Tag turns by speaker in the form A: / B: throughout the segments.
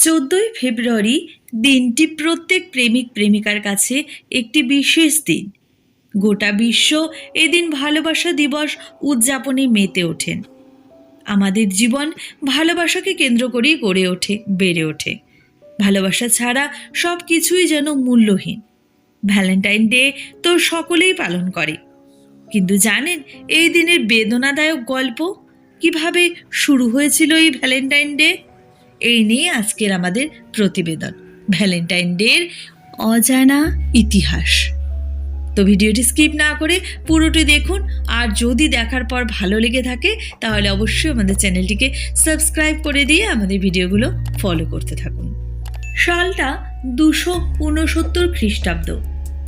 A: চোদ্দই ফেব্রুয়ারি দিনটি প্রত্যেক প্রেমিক প্রেমিকার কাছে একটি বিশেষ দিন। গোটা বিশ্ব এদিন ভালোবাসা দিবস উদযাপনে মেতে ওঠেন। আমাদের জীবন ভালোবাসাকে কেন্দ্র করেই গড়ে ওঠে, বেড়ে ওঠে। ভালোবাসা ছাড়া সব কিছুই যেন মূল্যহীন। ভ্যালেন্টাইন ডে তো সকলেই পালন করে। কিন্তু জানেন এই দিনের বেদনাদায়ক গল্প? কীভাবে শুরু হয়েছিল এই ভ্যালেন্টাইন ডে? এই নিয়ে আজকের আমাদের প্রতিবেদন। ভ্যালেন্টাইন ডের অজানা ইতিহাস। তো ভিডিওটি স্কিপ না করে পুরোটি দেখুন, আর যদি দেখার পর ভালো লেগে থাকে, তাহলে অবশ্যই আমাদের চ্যানেলটিকে সাবস্ক্রাইব করে দিয়ে আমাদের ভিডিওগুলো ফলো করতে থাকুন। সালটা দুশো ঊনসত্তর খ্রিস্টাব্দ।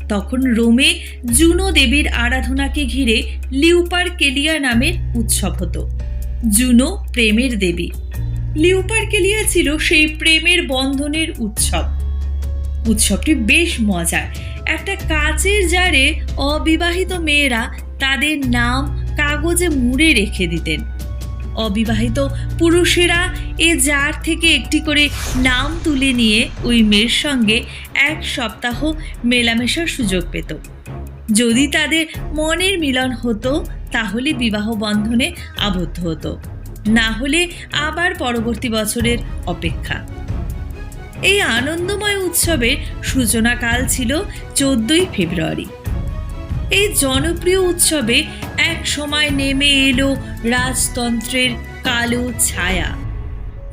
A: তখন রোমে জুনো দেবীর আরাধনাকে ঘিরে লিউপার কেলিয়া নামের উৎসব হতো। জুনো প্রেমের দেবী। লিউপার কেলিয়া ছিল সেই প্রেমের বন্ধনের উৎসব। উৎসবটি বেশ মজার। একটা কাচের জারে অবিবাহিত মেয়েরা তাদের নাম কাগজে মুড়ে রেখে দিতেন। অবিবাহিত পুরুষেরা এ জার থেকে একটি করে নাম তুলে নিয়ে ওই মেয়ের সঙ্গে এক সপ্তাহ মেলামেশার সুযোগ পেত। যদি তাদের মনের মিলন হতো, তাহলে বিবাহ বন্ধনে আবদ্ধ হতো। না হলে আবার পরবর্তী বছরের অপেক্ষা। এই আনন্দময় উৎসবের সূচনাকাল ছিল চোদ্দই ফেব্রুয়ারি। এই জনপ্রিয় উৎসবে এক সময় নেমে এলো রাজতন্ত্রের কালো ছায়া।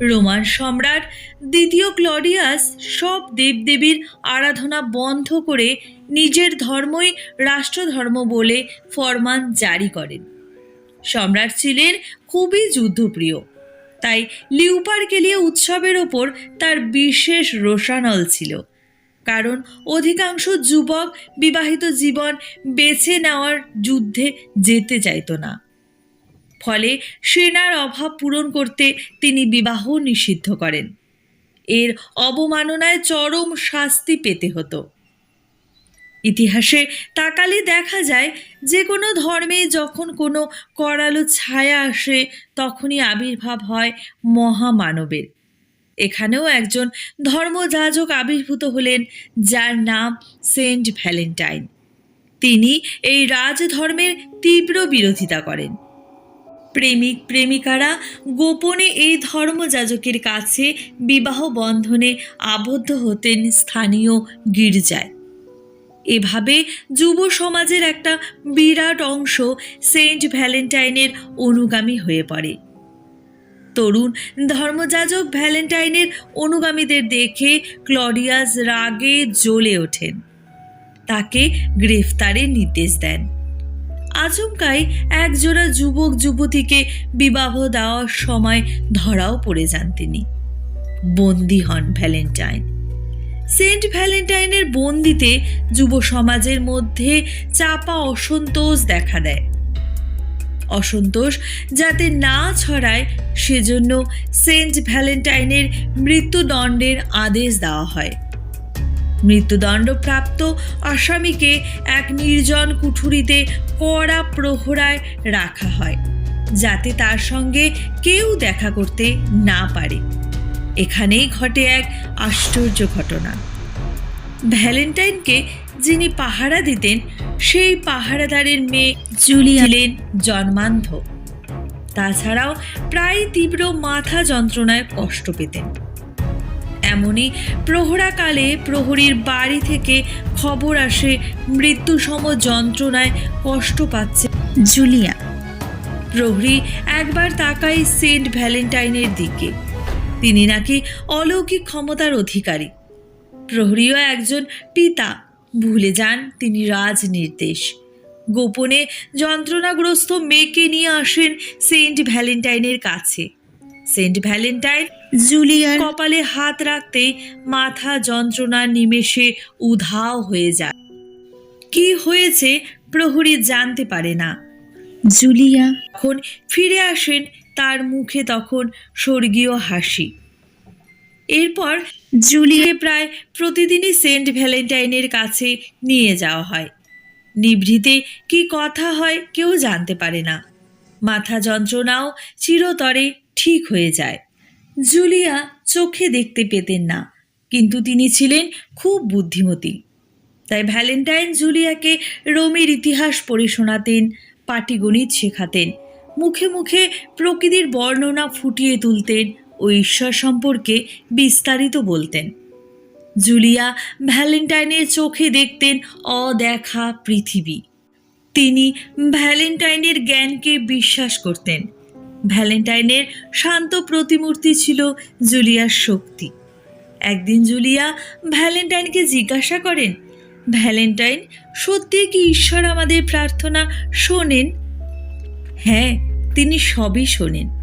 A: রোমান সম্রাট দ্বিতীয় ক্লডিয়াস সব দেবদেবীর আরাধনা বন্ধ করে নিজের ধর্মই রাষ্ট্রধর্ম বলে ফরমান জারি করেন। সম্রাট ছিলেন খুবই যুদ্ধপ্রিয়। তাই লিউপারকেলিয়া উৎসবের ওপর তার বিশেষ রোষানল ছিল। কারণ অধিকাংশ যুবক বিবাহিত জীবন বেছে নেওয়ার যুদ্ধে যেতে চাইতো না। ফলে সেনার অভাব পূরণ করতে তিনি বিবাহ নিষিদ্ধ করেন। এর অবমাননায় চরম শাস্তি পেতে হতো। ইতিহাসে তাকালে দেখা যায় যে কোনো ধর্মে যখন কোনো করালো ছায়া আসে, তখনই আবির্ভাব হয় মহামানবের। এখানেও একজন ধর্মযাজক আবির্ভূত হলেন, যার নাম সেন্ট ভ্যালেন্টাইন। তিনি এই রাজধর্মের তীব্র বিরোধিতা করেন। প্রেমিক প্রেমিকারা গোপনে এই ধর্মযাজকের কাছে বিবাহ বন্ধনে আবদ্ধ হতেন স্থানীয় গির্জায়। এভাবে যুব সমাজের একটা বিরাট অংশ সেন্ট ভ্যালেন্টাইনের অনুগামী হয়ে পড়ে। তরুণ ধর্মযাজক ভ্যালেন্টাইনের অনুগামীদের দেখে ক্লডিয়াস রাগে জ্বলে ওঠেন। তাকে গ্রেফতারের নির্দেশ দেন। আচমকাই একজোড়া যুবক যুবতীকে বিবাহ দেওয়ার সময় ধরাও পড়ে যান তিনি। বন্দী হন ভ্যালেন্টাইন। সেন্ট ভ্যালেন্টাইনের বন্দিতে যুব সমাজের মধ্যে চাপা অসন্তোষ দেখা দেয়। অসন্তোষ যাতে না ছড়ায়, সেজন্য সেন্ট ভ্যালেন্টাইনের মৃত্যুদণ্ডের আদেশ দেওয়া হয়। মৃত্যুদণ্ডপ্রাপ্ত আসামিকে এক নির্জন কুঠুরিতে কড়া প্রহরায় রাখা হয়, যাতে তার সঙ্গে কেউ দেখা করতে না পারে। এখানেই ঘটে এক আশ্চর্য ঘটনা। ভ্যালেন্টাইনকে যিনি পাহারা দিতেন সেই পাহারাদারের মেয়ে জুলিয়ালেন জন্মান্ধ। তাছাড়াও প্রায় তীব্র মাথা যন্ত্রণায় কষ্ট পেতেন। এমনই প্রহরাকালে প্রহরীর বাড়ি থেকে খবর আসে মৃত্যুসম যন্ত্রণায় কষ্ট পাচ্ছে জুলিয়া প্রহরী একবার তাকায় সেন্ট ভ্যালেন্টাইনের দিকে। তিনি নাকি অলৌকিক ক্ষমতার অধিকারী। প্রহরীও একজন পিতা। ভুলে যান তিনি রাজ নির্দেশ গোপনে যন্ত্রণাগ্রস্ত মেয়েকে নিয়ে আসেন সেন্ট ভ্যালেন্টাইনের কাছে। সেন্ট ভ্যালেন্টাইন জুলিয়ার কপালে হাত রাখতেই মাথা যন্ত্রণা নিমেষে উধাও হয়ে যায়। কি হয়েছে প্রহরী জানতে পারে না। জুলিয়া এখন ফিরে আসেন তার মুখে তখন স্বর্গীয় হাসি। এরপর জুলিয়ে প্রায় প্রতিদিনই সেন্ট ভ্যালেন্টাইনের কাছে নিয়ে যাওয়া হয়। নিভৃতে কি কথা হয় কেউ জানতে পারে না। মাথা যন্ত্রণাও চিরতরে ঠিক হয়ে যায়। জুলিয়া চোখে দেখতে পেতেন না, কিন্তু তিনি ছিলেন খুব বুদ্ধিমতী। তাই ভ্যালেন্টাইন জুলিয়াকে রোমের ইতিহাস পড়ে শোনাতেন, পাটিগণিত শেখাতেন মুখে মুখে প্রকৃতির বর্ণনা ফুটিয়ে তুলতেন ও ঈশ্বর সম্পর্কে বিস্তারিত বলতেন। জুলিয়া ভ্যালেন্টাইনের চোখে দেখতেন অদেখা পৃথিবী। তিনি ভ্যালেন্টাইনের জ্ঞানকে বিশ্বাস করতেন। ভ্যালেন্টাইনের শান্ত প্রতিমূর্তি ছিল জুলিয়ার শক্তি। একদিন জুলিয়া ভ্যালেন্টাইনকে জিজ্ঞাসা করেন, ভ্যালেন্টাইন সত্যি কি ঈশ্বর আমাদের প্রার্থনা শোনেন? হ্যাঁ তিনি সবই শোনেন।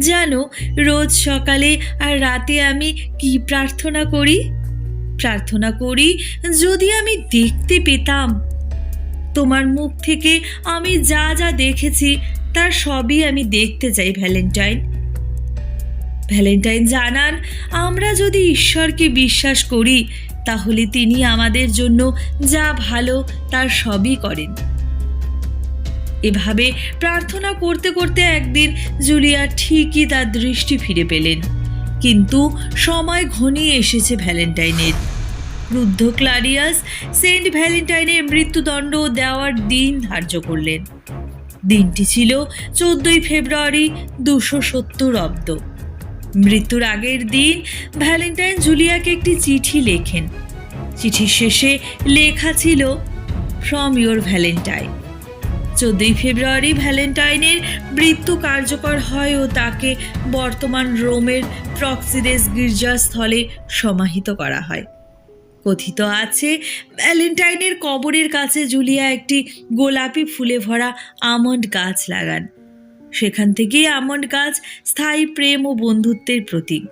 A: জানো, রোজ সকালে আর রাতে আমি কি প্রার্থনা করি? প্রার্থনা করি, যদি আমি দেখতে পেতাম। তোমার মুখ থেকে আমি যা যা দেখেছি তার সবই আমি দেখতে চাই ভ্যালেন্টাইন। ভ্যালেন্টাইন জানান, আমরা যদি ঈশ্বরকে বিশ্বাস করি, তাহলে তিনি আমাদের জন্য যা ভালো, তার সবই করেন। এভাবে প্রার্থনা করতে করতে একদিন জুলিয়া ঠিকই তার দৃষ্টি ফিরে পেলেন। কিন্তু সময় ঘনিয়ে এসেছে ভ্যালেন্টাইনের। ক্রুদ্ধ ক্লারিয়াস সেন্ট ভ্যালেন্টাইনের মৃত্যুদণ্ড দেওয়ার দিন ধার্য করলেন। দিনটি ছিল চোদ্দই ফেব্রুয়ারি দুশো সত্তর অব্দ। মৃত্যুর আগের দিন ভ্যালেন্টাইন জুলিয়াকে একটি চিঠি লেখেন। চিঠির শেষে লেখা ছিল ফ্রম ইয়োর ভ্যালেন্টাইন চোদ্দই ফেব্রুয়ারি ভ্যালেন্টাইনের মৃত্যু কার্যকর হয় ও তাকে বর্তমান রোমের প্রক্সিডেস গির্জাস্থলে সমাহিত করা হয়। কথিত আছে, ভ্যালেন্টাইনের কবরের কাছে জুলিয়া একটি গোলাপি ফুলে ভরা আমন্ড গাছ লাগান। সেখান থেকেই আমন্ড গাছ স্থায়ী প্রেম ও বন্ধুত্বের প্রতীক।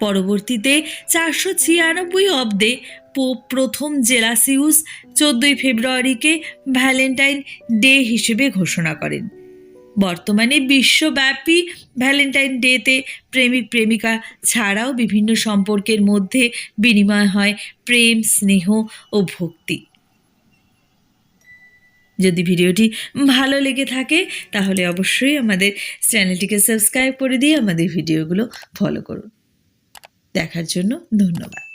A: পরবর্তীতে চারশো ছিয়ানব্বই অব্দে পোপ প্রথম জেলাসিউস চোদ্দই ফেব্রুয়ারিকে ভ্যালেন্টাইন ডে হিসেবে ঘোষণা করেন। বর্তমানে বিশ্বব্যাপী ভ্যালেন্টাইন ডেতে প্রেমিক প্রেমিকা ছাড়াও বিভিন্ন সম্পর্কের মধ্যে বিনিময় হয় প্রেম, স্নেহ ও ভক্তি। যদি ভিডিওটি ভালো লেগে থাকে, তাহলে অবশ্যই আমাদের চ্যানেলটিকে সাবস্ক্রাইব করে দিয়ে আমাদের ভিডিওগুলো ফলো করুন। দেখার জন্য ধন্যবাদ।